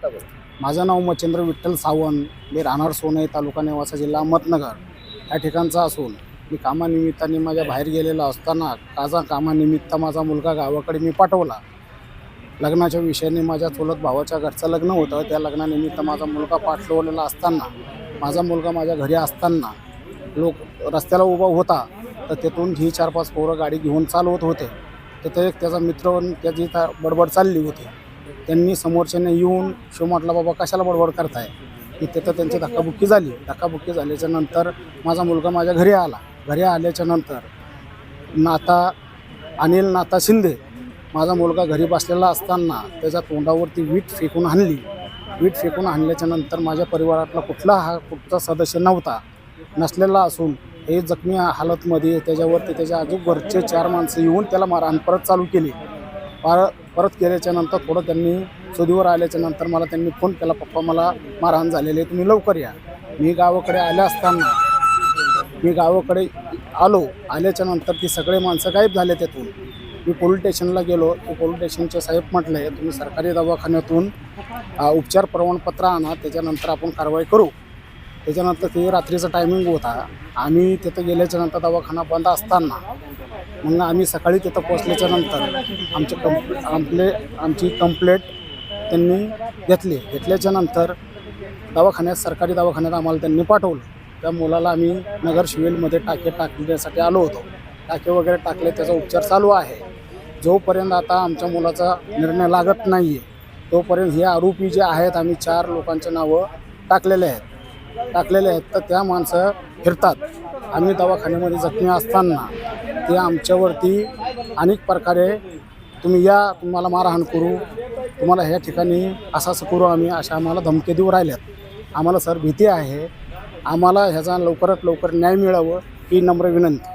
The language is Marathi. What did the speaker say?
आता बोला माझं नाव मच्छिंद्र विठ्ठल सावंत. मी राहणार सोनई तालुका नेवासा जिल्हा अहमदनगर या ठिकाणचा असून मी कामानिमित्ताने माझ्या बाहेर गेलेला असताना काजा कामानिमित्त माझा मुलगा गावाकडे मी पाठवला. लग्नाच्या विषयाने माझ्या चुलत भावाच्या घरचं लग्न होतं. त्या लग्नानिमित्त माझा मुलगा पाठवलेला असताना माझा मुलगा माझ्या घरी असताना लोक रस्त्याला उभा होता. तर तेथून ही चार पाच पोरं गाडी घेऊन चालवत होते. तिथं एक त्याचा मित्र त्याची बडबड चालली होती. त्यांनी समोरच्याने येऊन शिव म्हटला बाबा कशाला बडबड करताय? की तिथं त्यांची धक्काबुक्की झाली. धक्काबुक्की झाल्याच्यानंतर माझा मुलगा माझ्या घरी आला. घरी आल्याच्यानंतर नाता अनिल नाता शिंदे माझा मुलगा घरी बसलेला असताना त्याच्या तोंडावरती वीट फेकून आणली. वीट फेकून आणल्याच्या नंतर माझ्या परिवारातला कुठला हा कुठचा सदस्य नव्हता. नसलेला असून हे जखमी हालतमध्ये त्याच्यावरती त्याच्या अजून घरचे चार माणसं येऊन त्याला मारहाण परत चालू केली. पर परत केल्याच्यानंतर थोडं त्यांनी सुदीवर आल्याच्यानंतर मला त्यांनी फोन केला पप्पा मला मारहाण झालेली आहे तुम्ही लवकर या. मी गावाकडे आल्या असताना मी गावाकडे आलो आल्याच्यानंतर ती सगळे माणसं गायब झाले त्यातून. मी पोलीस स्टेशनला गेलो ते पोलीस स्टेशनचे साहेब म्हटले तुम्ही सरकारी दवाखान्यातून उपचार प्रमाणपत्र आणा त्याच्यानंतर आपण कारवाई करू. त्याच्यानंतर ते रात्रीचा टायमिंग होता. आम्ही तिथं गेल्याच्यानंतर दवाखाना बंद असताना मग आम्ही सकाळी तिथं पोचल्याच्या नंतर आमचे कंप्ले आमले आमची कंप्लेट त्यांनी घेतली. घेतल्याच्या नंतर दवाखान्यात सरकारी दवाखान्यात आम्हाला त्यांनी पाठवलं. त्या मुलाला आम्ही नगर शिवेलमध्ये टाके टाकण्यासाठी आलो होतो. टाके वगैरे टाकले त्याचा उपचार चालू आहे. जोपर्यंत आता आमच्या मुलाचा निर्णय लागत नाही आहे तोपर्यंत हे आरोपी जे आहेत आम्ही चार लोकांचे नावं टाकलेले आहेत. टाकलेले आहेत तर त्या माणसं फिरतात. आम्ही दवाखान्यामध्ये जखमी असताना ते आमच्यावरती अनेक प्रकारे तुम्ही या तुम्हाला मारहाण करू तुम्हाला ह्या ठिकाणी असं असं करू आम्ही अशा आम्हाला धमकी देऊ राहिल्यात. आम्हाला सर भीती आहे. आम्हाला ह्याचा लवकरात लवकर न्याय मिळावं ही नम्र विनंती.